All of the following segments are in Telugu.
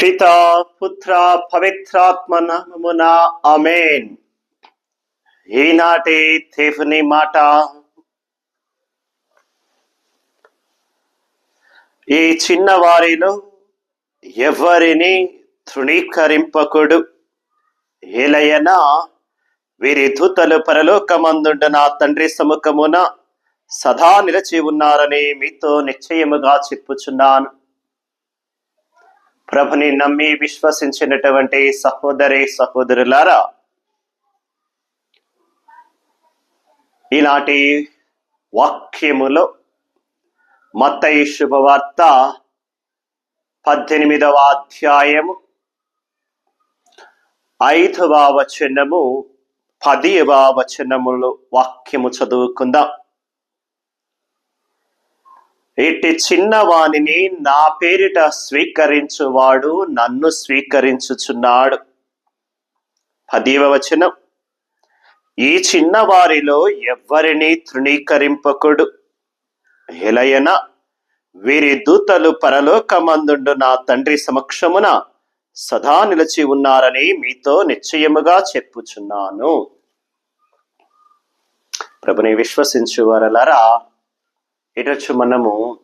పిత పుత్ర పవిత్రాత్మ నామమున అమేన్ ఈనాటి తీఫ్ని మాట ఈ చిన్నవారిలో ఎవరిని తృణీకరింపకుడు? ఏలయనా వీరి దూతలు పరలోకమందుండ నా తండ్రి సముఖమున సదా నిలచి ఉన్నారని మీతో నిశ్చయముగా చెప్పుచున్నాను. ప్రభుని నమ్మి విశ్వసించినటువంటి సహోదరి సహోదరులారా ఈనాటి వాక్యములో మత్తయి శుభవార్త పద్దెనిమిదవ అధ్యాయము ఐదవ వచనము పదివ వచనములు వాక్యము చదువుకుందాం. ఇట్టి చిన్నవానిని నా పేరిట స్వీకరించువాడు నన్ను స్వీకరించుచున్నాడు. పదివ వచనం. ఈ చిన్నవారిలో ఎవ్వరిని తృణీకరింపకుడు. ఎలయన వీరి దూతలు పరలోకమందుండు నా తండ్రి సమక్షమున సదా నిలిచి ఉన్నారని మీతో నిశ్చయముగా చెప్పుచున్నాను. ప్రభుని విశ్వసించు వారలరా ఈరోజు మనము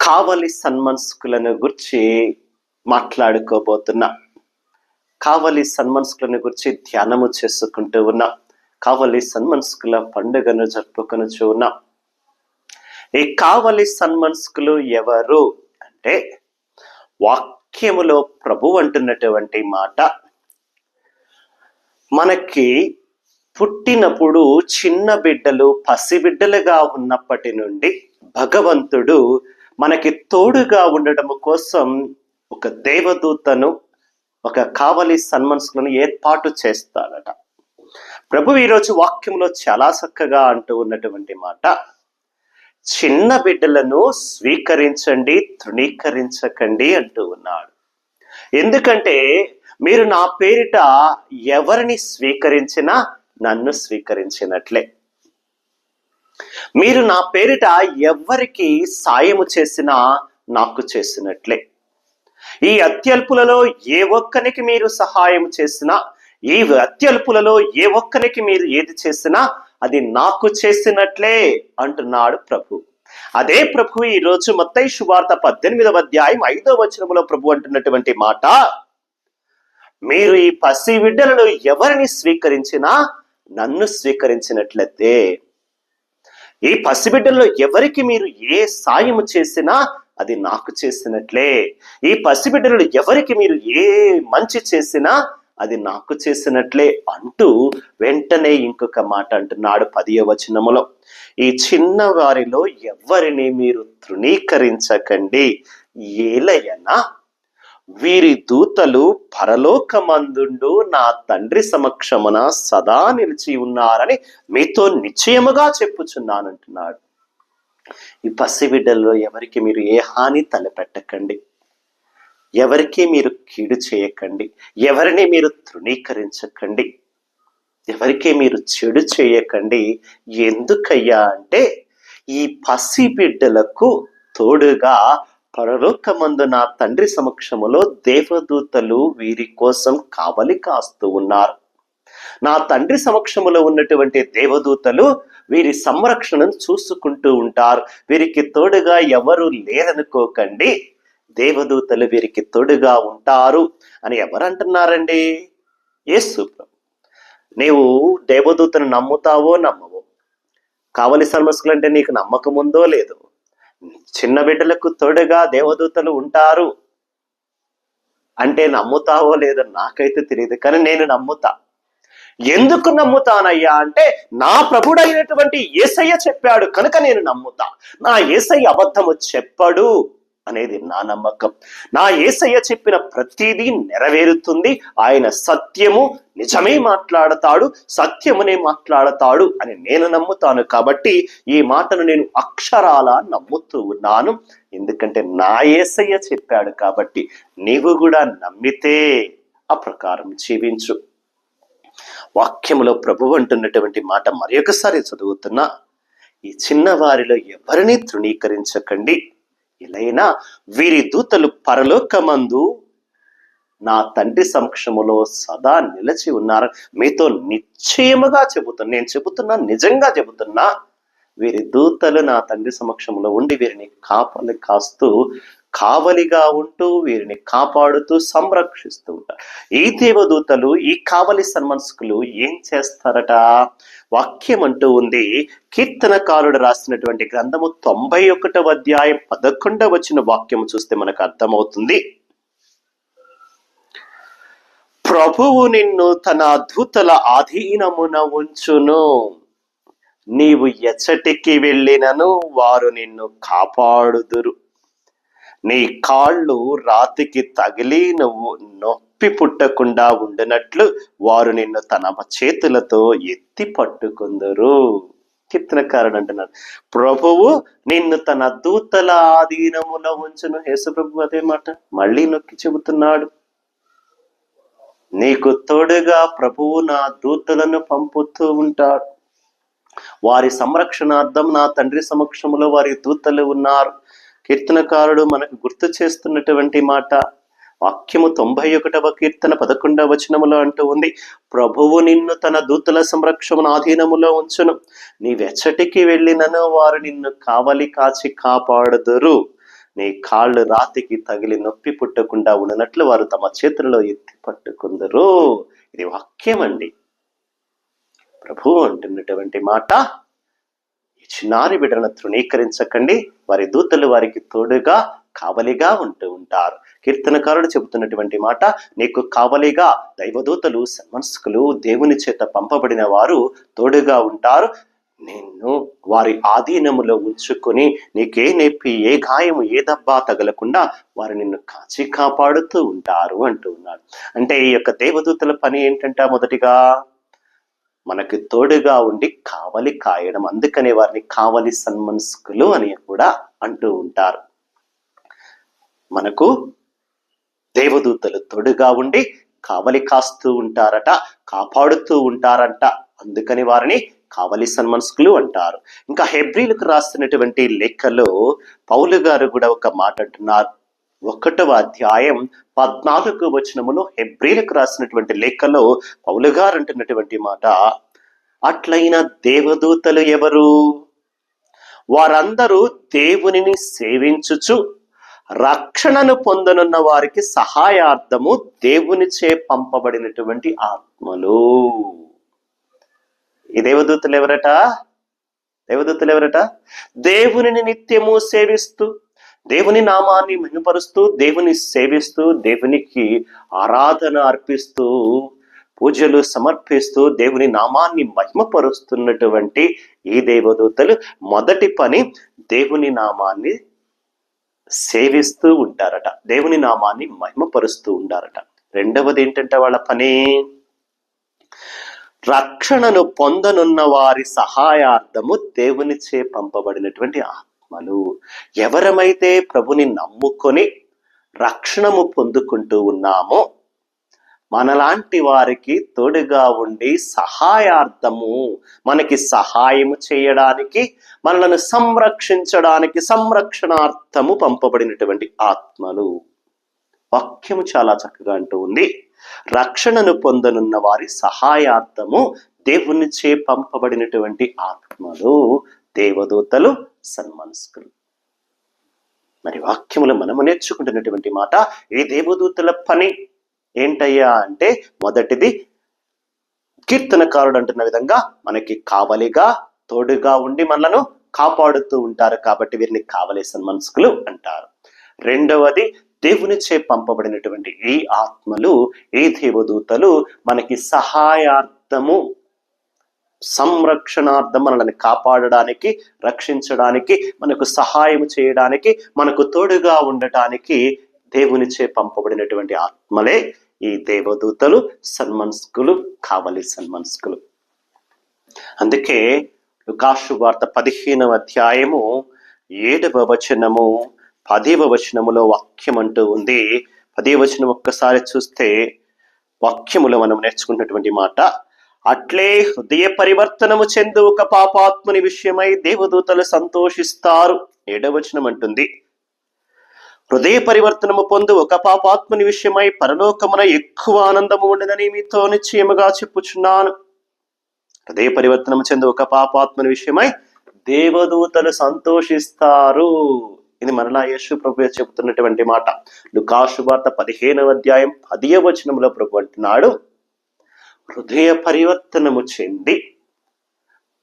కావలి సన్మనస్కులను గురించి మాట్లాడుకోబోతున్నాం. కావలి సన్మనస్కులను గురించి ధ్యానము చేసుకుంటూ ఉన్నాం. కావలి సన్మనస్కుల పండుగను జరుపుకొనుచు ఉన్నాం. ఈ కావలి సన్మనస్కులు ఎవరు అంటే వాక్యములో ప్రభు అంటున్నటువంటి మాట. మనకి పుట్టినప్పుడు చిన్న బిడ్డలు పసిబిడ్డలుగా ఉన్నప్పటి నుండి భగవంతుడు మనకి తోడుగా ఉండడం కోసం ఒక దేవదూతను ఒక కావలి సన్మనసులను ఏర్పాటు చేస్తాడట ప్రభు ఈరోజు వాక్యంలో చాలా చక్కగా అంటూ ఉన్నటువంటి మాట చిన్న బిడ్డలను స్వీకరించండి తృణీకరించకండి అంటూ ఉన్నాడు. ఎందుకంటే మీరు నా పేరిట ఎవరిని స్వీకరించినా నన్ను స్వీకరించినట్లే. మీరు నా పేరిట ఎవ్వరికి సాయము చేసినా నాకు చేసినట్లే. ఈ అత్యల్పులలో ఏ ఒక్కరికి మీరు సహాయం చేసినా ఈ అత్యల్పులలో ఏ ఒక్కరికి మీరు ఏది చేసినా అది నాకు చేసినట్లే అంటున్నాడు ప్రభు. అదే ప్రభు ఈ రోజు మొత్తం శుభార్త పద్దెనిమిదవ అధ్యాయం ఐదవ వచనములో ప్రభు అంటున్నటువంటి మాట. మీరు ఈ పసి బిడ్డలను ఎవరిని స్వీకరించినా నన్ను స్వీకరించినట్లయితే ఈ పసిబిడ్డల్లో ఎవరికి మీరు ఏ సాయము చేసినా అది నాకు చేసినట్లే. ఈ పసిబిడ్డలు ఎవరికి మీరు ఏ మంచి చేసినా అది నాకు చేసినట్లే అంటూ వెంటనే ఇంకొక మాట అంటున్నాడు పదియ వచనములో. ఈ చిన్న వారిలో ఎవరిని మీరు తృణీకరించకండి? ఏలయనా వీరి దూతలు పరలోకమందుండు నా తండ్రి సమక్షమున సదా నిలిచి ఉన్నారని మీతో నిశ్చయముగా చెప్పుచున్నానంటున్నాడు. ఈ పసిబిడ్డల్లో ఎవరికి మీరు ఏ హాని తలపెట్టకండి. ఎవరికి మీరు కీడు చేయకండి. ఎవరిని మీరు తృణీకరించకండి. ఎవరికి మీరు చెడు చేయకండి. ఎందుకయ్యా అంటే ఈ పసిబిడ్డలకు తోడుగా పరలోకమందు నా తండ్రి సమక్షములో దేవదూతలు వీరి కోసం కావలి కాస్తూ ఉన్నారు. నా తండ్రి సమక్షములో ఉన్నటువంటి దేవదూతలు వీరి సంరక్షణను చూసుకుంటూ ఉంటారు. వీరికి తోడుగా ఎవరు లేరనుకోకండి. దేవదూతలు వీరికి తోడుగా ఉంటారు అని ఎవరు అంటున్నారండి యేసు నీవు దేవదూతను నమ్ముతావో నమ్మవో? కావలి సమస్యలు అంటే నీకు నమ్మకం ఉందో లేదో? చిన్న బిడ్డలకు తోడుగా దేవదూతలు ఉంటారు అంటే నమ్ముతావో లేదో నాకైతే తెలియదు కానీ నేను నమ్ముతా. ఎందుకు నమ్ముతానయ్యా అంటే నా ప్రభుడైనటువంటి ఏసయ్య చెప్పాడు కనుక నేను నమ్ముతా. నా ఏసయ్య అబద్ధము చెప్పడు. అనేది నా నమ్మకం. నా ఏసయ్య చెప్పిన ప్రతిదీ నెరవేరుతుంది. ఆయన సత్యము నిజమే మాట్లాడతాడు సత్యమునే మాట్లాడతాడు అని నేను నమ్ముతాను కాబట్టి ఈ మాటను నేను అక్షరాల నమ్ముతూ ఉన్నాను. ఎందుకంటే నా ఏసయ్య చెప్పాడు కాబట్టి నీవు కూడా నమ్మితే ఆ ప్రకారం జీవించు. వాక్యములో ప్రభు అంటున్నటువంటి మాట మరొకసారి చదువుతున్నా. ఈ చిన్నవారిలో ఎవరిని తృణీకరించకండి? ఎలైనా వీరి దూతలు పరలోకమందు నా తండ్రి సమక్షములో సదా నిలిచి ఉన్నారు. మీతో నిశ్చయముగా చెబుతున్నా నేను చెబుతున్నా నిజంగా చెబుతున్నా వీరి దూతలు నా తండ్రి సమక్షంలో ఉండి వీరిని కాపలి కాస్తూ కావలిగా ఉంటూ వీరిని కాపాడుతూ సంరక్షిస్తూ ఉంటారు. ఈ దేవదూతలు ఈ కావలి సన్మనస్కులు ఏం చేస్తారట? వాక్యం అంటూ ఉంది. కీర్తనకారుడు రాసినటువంటి గ్రంథము తొంభై ఒకటవ అధ్యాయం పదకొండవ వచ్చిన వాక్యం చూస్తే మనకు అర్థమవుతుంది. ప్రభువు నిన్ను తన దూతల ఆధీనమున ఉంచును. నీవు ఎచ్చటికి వెళ్ళినను వారు నిన్ను కాపాడుదురు. నీ కాళ్ళు రాతికి తగిలి నువ్వు నొప్పి పుట్టకుండా ఉండినట్లు వారు నిన్ను తన చేతులతో ఎత్తి పట్టుకుందరు. కీర్తనకారుడు అంటున్నాడు ప్రభువు నిన్ను తన దూతల ఆధీనములో ఉంచును. యేసుప్రభు అదే మాట మళ్ళీ నొక్కి చెబుతున్నాడు. నీకు తోడుగా ప్రభువు నా దూతలను పంపుతూ ఉంటాడు. వారి సంరక్షణార్థం నా తండ్రి సమక్షంలో వారి దూతలు ఉన్నారు. కీర్తనకారుడు మనకు గుర్తు చేస్తున్నటువంటి మాట వాక్యము తొంభై ఒకటవ కీర్తన పదకొండవ వచనములో అంటూ ఉంది ప్రభువు నిన్ను తన దూతల సంరక్షణ ఆధీనములో ఉంచును. నీవెచ్చటికి వెళ్ళినను వారు నిన్ను కావలి కాచి కాపాడుదురు. నీ కాళ్ళు రాతికి తగిలి నొప్పి పుట్టకుండా ఉండనట్లు వారు తమ చేతులలో ఎత్తి పట్టుకుందరు. ఇది వాక్యం అండి ప్రభు అంటున్నటువంటి మాట చిన్నారి బిడ్డలను తృణీకరించకండి. వారి దూతలు వారికి తోడుగా కావలిగా ఉంటూ ఉంటారు. కీర్తనకారుడు చెబుతున్నటువంటి మాట నీకు కావలిగా దైవదూతలు సన్మనస్కులు దేవుని చేత పంపబడిన వారు తోడుగా ఉంటారు. నిన్ను వారి ఆధీనములో ఉంచుకొని నీకే నొప్పి ఏ గాయము ఏ దబ్బా తగలకుండా వారు నిన్ను కాచి కాపాడుతూ ఉంటారు అంటూ ఉన్నాడు. అంటే ఈ యొక్క దేవదూతల పని ఏంటంట మొదటిగా? మనకి తోడుగా ఉండి కావలి కాయడం. అందుకనే వారిని కావలి సన్మనస్కులు అని కూడా అంటూ ఉంటారు. మనకు దేవదూతలు తోడుగా ఉండి కావలి కాస్తూ ఉంటారట కాపాడుతూ ఉంటారంట. అందుకని వారిని కావలి సన్మనస్కులు అంటారు. ఇంకా హెబ్రిలకు రాస్తున్నటువంటి లెక్కలో పౌలు గారు కూడా ఒక మాట అంటున్నారు. ఒకటవ అధ్యాయం పద్నాలుగు వచనములో హెబ్రిలకు రాసినటువంటి లేఖలో పౌలు గారు అంటున్నటువంటి మాట అట్లయిన దేవదూతలు ఎవరు? వారందరూ దేవునిని సేవించుచు రక్షణను పొందనున్న వారికి సహాయార్థము దేవునిచే పంపబడినటువంటి ఆత్మలు. ఈ దేవదూతలు ఎవరట? దేవదూతలు ఎవరట? దేవునిని నిత్యము సేవిస్తూ దేవుని నామాన్ని మహిమపరుస్తూ దేవుని సేవిస్తూ దేవునికి ఆరాధన అర్పిస్తూ పూజలు సమర్పిస్తూ దేవుని నామాన్ని మహిమపరుస్తున్నటువంటి ఈ దేవదూతలు మొదటి పని దేవుని నామాన్ని సేవిస్తూ ఉంటారట. దేవుని నామాన్ని మహిమపరుస్తూ ఉంటారట రెండవది ఏంటంటే వాళ్ళ పని? రక్షణను పొందనున్న వారి సహాయార్థము దేవునిచే పంపబడినటువంటి ఆత్మలు ఎవరమైతే ప్రభుని నమ్ముకొని రక్షణము పొందుకుంటూ ఉన్నామో మనలాంటి వారికి తోడుగా ఉండి సహాయార్థము మనకి సహాయము చేయడానికి మనలను సంరక్షించడానికి సంరక్షణార్థము పంపబడినటువంటి ఆత్మలు. వాక్యము చాలా చక్కగా అంటూ ఉంది. రక్షణను పొందనున్న వారి సహాయార్థము దేవునిచే పంపబడినటువంటి ఆత్మలు. దేవదూతలు సన్మనస్కులు. మరి వాక్యములు మనము నేర్చుకుంటున్నటువంటి మాట ఈ దేవదూతల పని ఏంటయ్యా అంటే మొదటిది కీర్తనకారుడు అంటున్న విధంగా మనకి కావలిగా తోడుగా ఉండి మనలను కాపాడుతూ ఉంటారు కాబట్టి వీరిని కావలి సన్మనస్కులు అంటారు. రెండవది దేవునిచే పంపబడినటువంటి ఈ ఆత్మలు ఈ దేవదూతలు మనకి సహాయార్థము సంరక్షణార్థం మనల్ని కాపాడడానికి రక్షించడానికి మనకు సహాయం చేయడానికి మనకు తోడుగా ఉండటానికి దేవునిచే పంపబడినటువంటి ఆత్మలే ఈ దేవదూతలు సన్మనస్కులు కావలి సన్మనస్కులు. అందుకే లుకాషు వార్త పదిహేనవ అధ్యాయము ఏడవ వచనము పదివ వచనములో వాక్యం అంటూ ఉంది. పదే వచనం ఒక్కసారి చూస్తే వాక్యములో మనం నేర్చుకున్నటువంటి మాట అట్లే హృదయ పరివర్తనము చెందు ఒక పాపాత్ముని విషయమై దేవదూతలు సంతోషిస్తారు. ఏడవచనం అంటుంది. హృదయ పరివర్తనము పొందు ఒక పాపాత్ముని విషయమై పరలోకమున ఎక్కువ ఆనందము ఉండదని మీతో నిశ్చయముగా చెప్పుచున్నాను. హృదయ పరివర్తనము చెందు ఒక పాపాత్ముని విషయమై దేవదూతలు సంతోషిస్తారు. ఇది మరలా యేసు ప్రభు చెబుతున్నటువంటి మాట. లుకాసు వార్త పదిహేనవ అధ్యాయం పదియ వచనంలో ప్రభు అంటున్నాడు. హృదయ పరివర్తనము చెంది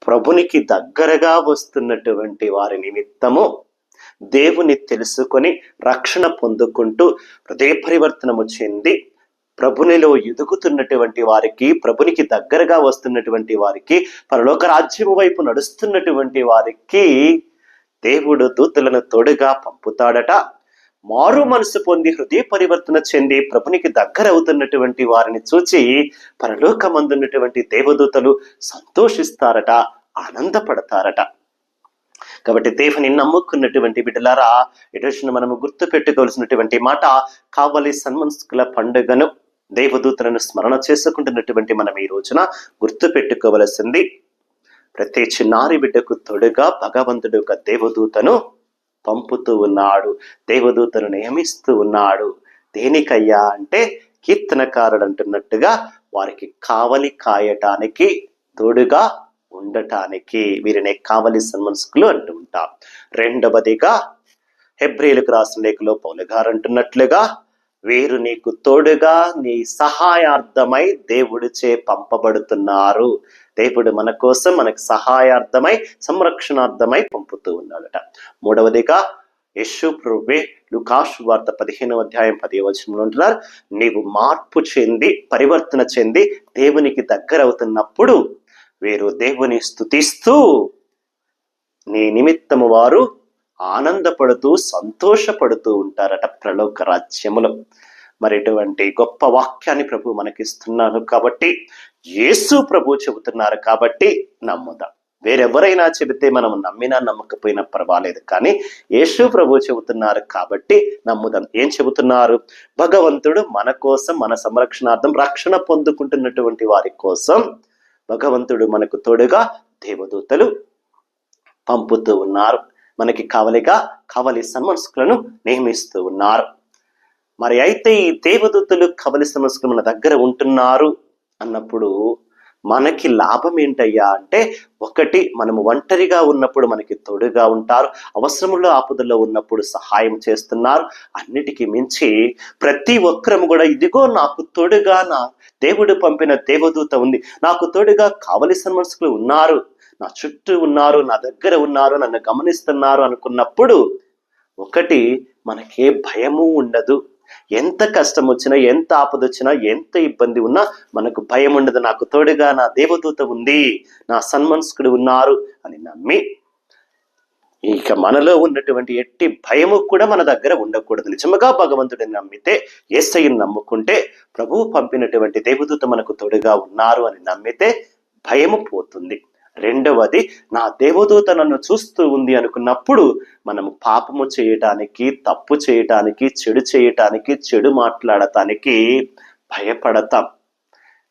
ప్రభునికి దగ్గరగా వస్తున్నటువంటి వారి నిమిత్తము దేవుని తెలుసుకొని రక్షణ పొందుకుంటూ హృదయ పరివర్తనము చెంది ప్రభునిలో ఎదుగుతున్నటువంటి వారికి ప్రభునికి దగ్గరగా వస్తున్నటువంటి వారికి పరలోక రాజ్యము వైపు నడుస్తున్నటువంటి వారికి దేవుడు దూతలను తోడుగా పంపుతాడట. మారు మనసు పొంది హృదయ పరివర్తన చెంది ప్రభునికి దగ్గర అవుతున్నటువంటి వారిని చూచి పరలోకమందున్నటువంటి దేవదూతలు సంతోషిస్తారట ఆనందపడతారట. కాబట్టి దేవుని నమ్ముకున్నటువంటి బిడ్డలారా ఎటుచిన మనము గుర్తు పెట్టుకోవాల్సినటువంటి మాట కావలి సన్మనస్కుల పండుగను దేవదూతలను స్మరణ చేసుకుంటున్నటువంటి మనం ఈ రోజున గుర్తు పెట్టుకోవలసింది ప్రతి చిన్నారి బిడ్డకు తొడుగా భగవంతుడు ఒక దేవదూతను పంపుతూ ఉన్నాడు. దేవదూతను నియమిస్తూ ఉన్నాడు. దేనికయ్యా అంటే కీర్తనకారుడు అంటున్నట్టుగా వారికి కావలి కాయటానికి తోడుగా ఉండటానికి వీరినే కావలి సన్మనస్కులు అంటూ ఉంటాం. రెండవదిగా హెబ్రిలకు రాసిన లేఖలో పౌలు గారు అంటున్నట్లుగా వీరు నీకు తోడుగా నీ సహాయార్థమై దేవుడిచే పంపబడుతున్నారు. దేవుడు మన కోసం మనకు సహాయార్థమై సంరక్షణార్థమై పంపుతూ ఉన్నాడట. మూడవదిగా యశు ప్రభువే లుకాషు వార్త పదిహేనవ అధ్యాయం పది వచనంలో ఉంటున్నారు నీవు మార్పు చెంది పరివర్తన చెంది దేవునికి దగ్గర అవుతున్నప్పుడు వీరు దేవుని స్థుతిస్తూ నీ నిమిత్తము వారు ఆనందపడుతూ సంతోషపడుతూ ఉంటారట ప్రలోక రాజ్యములో. మరి ఇటువంటి గొప్ప వాక్యాన్ని ప్రభు మనకిస్తున్నాను కాబట్టి యేసు ప్రభు చెబుతున్నారు కాబట్టి నమ్ముదాం. వేరెవరైనా చెబితే మనం నమ్మినా నమ్మకపోయినా పర్వాలేదు కానీ యేసు ప్రభు చెబుతున్నారు కాబట్టి నమ్ముదాం. ఏం చెబుతున్నారు? భగవంతుడు మన కోసం మన సంరక్షణార్థం రక్షణ పొందుకుంటున్నటువంటి వారి కోసం భగవంతుడు మనకు తోడుగా దేవదూతలు పంపుతూ ఉన్నారు. మనకి కావలిగా కావలి సమస్కులను నియమిస్తూ ఉన్నారు. మరి అయితే ఈ దేవదూతలు కవలి సమస్యలు మన దగ్గర ఉంటున్నారు అన్నప్పుడు మనకి లాభం ఏంటయ్యా అంటే ఒకటి మనము ఒంటరిగా ఉన్నప్పుడు మనకి తోడుగా ఉంటారు అవసరములో ఆపదలో ఉన్నప్పుడు సహాయం చేస్తున్నారు అన్నిటికీ మించి ప్రతి ఒక్కరము కూడా ఇదిగో నాకు తోడుగా నా దేవుడు పంపిన దేవదూత ఉంది నాకు తోడుగా కావలసిన మనుషులు ఉన్నారు నా చుట్టూ ఉన్నారు నా దగ్గర ఉన్నారు నన్ను గమనిస్తున్నారు అనుకున్నప్పుడు ఒకటి మనకే భయము ఉండదు. ఎంత కష్టం వచ్చినా ఎంత ఆపద వచ్చినా ఎంత ఇబ్బంది ఉన్నా మనకు భయం ఉండదు. నాకు తోడుగా నా దేవదూత ఉంది నా సన్మనస్కుడు ఉన్నారు అని నమ్మి ఇక మనలో ఉన్నటువంటి ఎట్టి భయము కూడా మన దగ్గర ఉండకూడదు. నిజముగా భగవంతుడిని నమ్మితే ఏసయ్యను నమ్ముకుంటే ప్రభువు పంపినటువంటి దేవదూత మనకు తోడుగా ఉన్నారు అని నమ్మితే భయము పోతుంది. రెండవది నా దేవదూత నన్ను చూస్తూ ఉంది అనుకున్నప్పుడు మనము పాపము చేయటానికి తప్పు చేయటానికి చెడు చేయటానికి చెడు మాట్లాడటానికి భయపడతాం.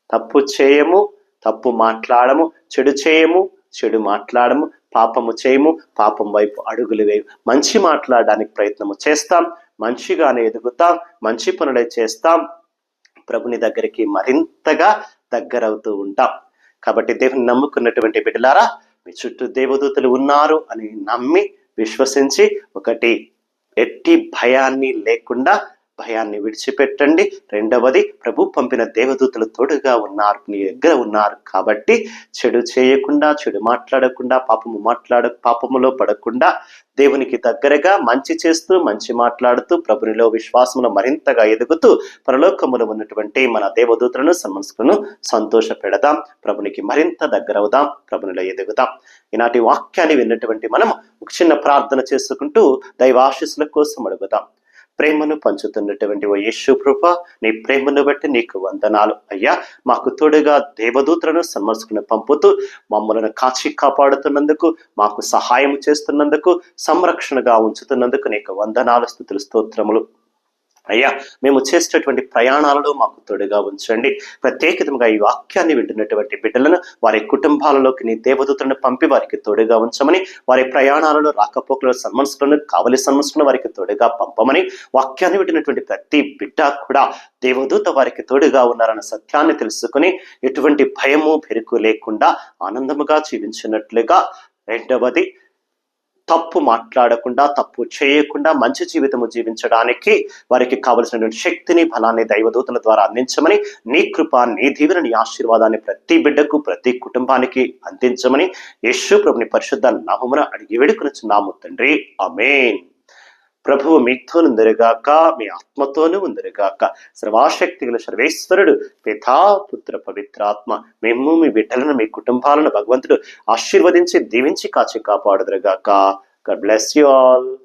తప్పు చేయము తప్పు మాట్లాడము చెడు చేయము చెడు మాట్లాడము పాపము చేయము పాపం వైపు అడుగులు వేయము. మంచి మాట్లాడడానికి ప్రయత్నము చేస్తాం మంచిగానే ఎదుగుతాం మంచి పనులే చేస్తాం ప్రభుని దగ్గరికి మరింతగా దగ్గరవుతూ ఉంటాం. కాబట్టి దేవుని నమ్ముకున్నటువంటి బిడ్డలారా మీ చుట్టూ దేవదూతలు ఉన్నారు అని నమ్మి విశ్వసించి ఒకటి ఎట్టి భయాన్ని లేకుండా భయాన్ని విడిచిపెట్టండి. రెండవది ప్రభు పంపిన దేవదూతలు తోడుగా ఉన్నారు నీ దగ్గర ఉన్నారు. కాబట్టి చెడు చేయకుండా చెడు మాట్లాడకుండా పాపము మాట్లాడ పాపములో పడకుండా దేవునికి దగ్గరగా మంచి చేస్తూ మంచి మాట్లాడుతూ ప్రభునిలో విశ్వాసమును మరింతగా ఎదుగుతూ పరలోకములో ఉన్నటువంటి మన దేవదూతలను సన్మనసులను సంతోష పెడదాం ప్రభునికి మరింత దగ్గర అవుదాం ప్రభునిలో ఎదుగుదాం. ఈనాటి వాక్యాన్ని విన్నటువంటి మనం ఒక చిన్న ప్రార్థన చేసుకుంటూ దైవాశీస్సుల కోసం అడుగుదాం. ప్రేమను పంచుతున్నటువంటి ఓ యేసు కృప నీ ప్రేమను బట్టి నీకు వందనాలు. అయ్యా మాకు తోడుగా దేవదూతలను సమర్చుకుని పంపుతూ మమ్మల్ని కాచి కాపాడుతున్నందుకు మాకు సహాయం చేస్తున్నందుకు సంరక్షణగా ఉంచుతున్నందుకు నీకు వందనాలు స్థుతులు స్తోత్రములు. అయ్యా మేము చేసేటటువంటి ప్రయాణాలలో మాకు తోడుగా ఉంచండి. ప్రత్యేకితంగా ఈ వాక్యాన్ని వింటున్నటువంటి బిడ్డలను వారి కుటుంబాలలోకి నీ దేవదూతలను పంపి వారికి తోడుగా ఉంచమని వారి ప్రయాణాలలో రాకపోకల సన్మనసులను కావలి సన్మనసులను వారికి తోడుగా పంపమని వాక్యాన్ని వింటున్నటువంటి ప్రతి బిడ్డ కూడా దేవదూత వారికి తోడుగా ఉన్నారన్న సత్యాన్ని తెలుసుకుని ఎటువంటి భయము పెరుకు లేకుండా ఆనందముగా జీవించినట్లుగా రెండవది తప్పు మాట్లాడకుండా తప్పు చేయకుండా మంచి జీవితము జీవించడానికి వారికి కావలసినటువంటి శక్తిని బలాన్ని దైవదూతల ద్వారా అందించమని నీ కృప నీ దీవెన నీ ఆశీర్వాదాన్ని ప్రతి బిడ్డకు ప్రతి కుటుంబానికి అందించమని యేసు ప్రభుని పరిశుద్ధ నామమున అడిగి వేడుకొనుచున్నాము తండ్రి. అమేన్ ప్రభువు మీతో ఉందరుగాక మీ ఆత్మతోనూ ఉందరుగాక. సర్వాశక్తి గల సర్వేశ్వరుడు పితా పుత్ర పవిత్రాత్మ. మేము మీ బిడ్డలను మీ కుటుంబాలను భగవంతుడు ఆశీర్వదించి దీవించి కాచి కాపాడుదరుగాక. God bless you all